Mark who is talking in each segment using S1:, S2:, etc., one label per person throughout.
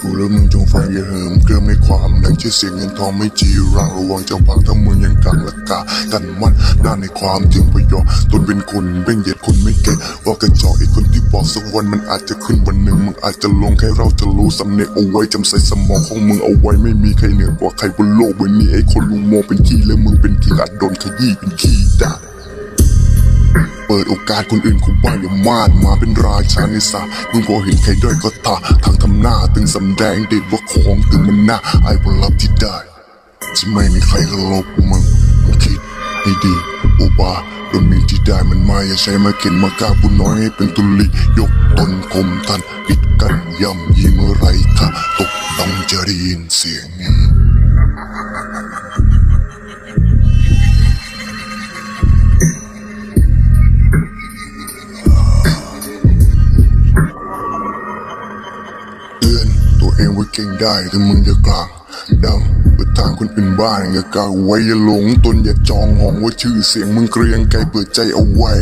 S1: กูแล้วมึงจงฟังอย่าเหิมเกริมในความดังชื่อเสียงเงินทองไม่จีรังระวังจ้าปากถ้ามึงยังกังละกากันมันด้านในความจริงประโยชน์ตนเป็นคนเบ่งเหยียดคนไม่เก่งว่ากระจอกไอ้คนที่บอกสักวันมันอาจจะขึ้นวันหนึ่งมึงอาจจะลงแค่เราจะรู้สำเนียกเอาไว้จำใส่สมองของมึงเอาไว้ไม่มีใครเหนือกว่าใครบนโลกใบนี้ไอ้คนลุงโมเป็นขี้แล้วมึงเป็นขี้อัดโดนขยี้เป็นขี้ด่า เปิดโอกาสคนอื่นคุบ้านอย่ามาดมาเป็นราชาในสามึงพอเห็นใครด้อยก็ตาทางทำหน้าตึงสำแดงเด็ดว่าของตึงมันหน้าไอ้ผลลัพธ์ที่ได้จะไม่มีใครเคารพมึงมึงคิดให้ดีอุบาโดนมีที่ได้มันมาอย่าใช้มาเข็นมากล้าผู้น้อยให้เป็นตุลียกตนคมทันปิดกันย่ำยีเมื่อไรถ้าตกต้องจะได้ยินเสียงนี้ เองว่าเก่งได้แต่มึงอย่ากลางดำเปิดทางคนอื่นบ้านอย่ากล้าไว้อย่าหลงตนอย่าจองหองว่าชื่อเสียงมึงเกรียงไกลเปิดใจเอาไว้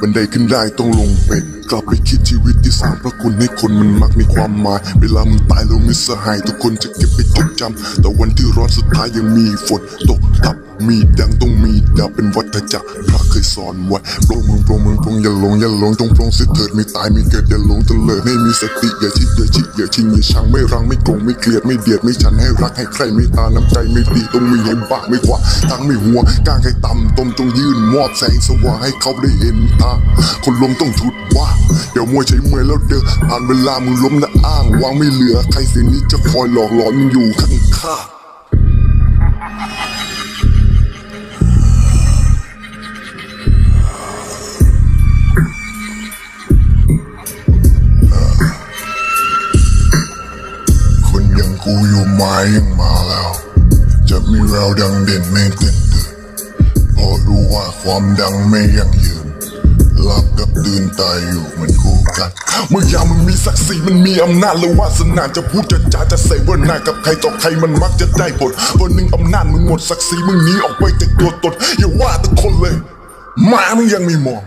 S1: บันไดขึ้นได้ต้องลงเป็น กลับไปคิดชีวิตที่สร้างพระคุณให้คนมันมักมีความหมาย เวลามึงตายแล้วมิสหาย ทุกคนจะเก็บไปจดจำแต่วันที่ร้อนสุดท้ายยังมีฝนตกทับมีดดังต้องมีดาเป็นวัฏจักรพระเคยสอนไว้โปรงมึงโปรงมึงโปรงอย่าหลงอย่าหลงจงโปรงสิเถิดไม่ตายไม่เกิดอย่าหลงเลิดไม่มีสติอย่าชิดอย่าชิดอย่าชิงอย่าชังไม่รังไม่โกงไม่เกลียดไม่เดียดไม่ฉันให้รักให้ใครไม่ตาน้ำใจไม่ดีต้องมีให้บ้าไม่กว่าทั้งไม่หัวกางให้ต่ำต้มจงยื่นมอบแสงสว่างให้เขาได้เห็นทางคนล้มต้องชุดว่าเดี๋ยวมวยใช้มวยแล้วเด้อผ่านเวลามึงล้มและอ้าง วางไม่เหลือ ใครเสียงนี้จะคอยหลอกหลอนมึงอยู่ข้างข้าคนอย่างกูอยู่ไม้ยังมาแล้ว จะมีแววดังเด่นไม่เต้นตื่นเพราะรู้ว่าความดังไม่ยั่งยืน หลับกับตื่นตายอยู่เหมันคู่กัน เมื่อยามมันมีศักดิ์ศรีมันมีอำนาจและวาสนาจะพูดจะจาจะใส่วนากับใครต่อใครมันมักจะได้ผลวันหนึ่งอำนาจมึงหมดศักดิ์ศรีมึงหนีออกไปจากตัวตนอย่าว่าแต่คนเลยหมามึงยังไม่มอง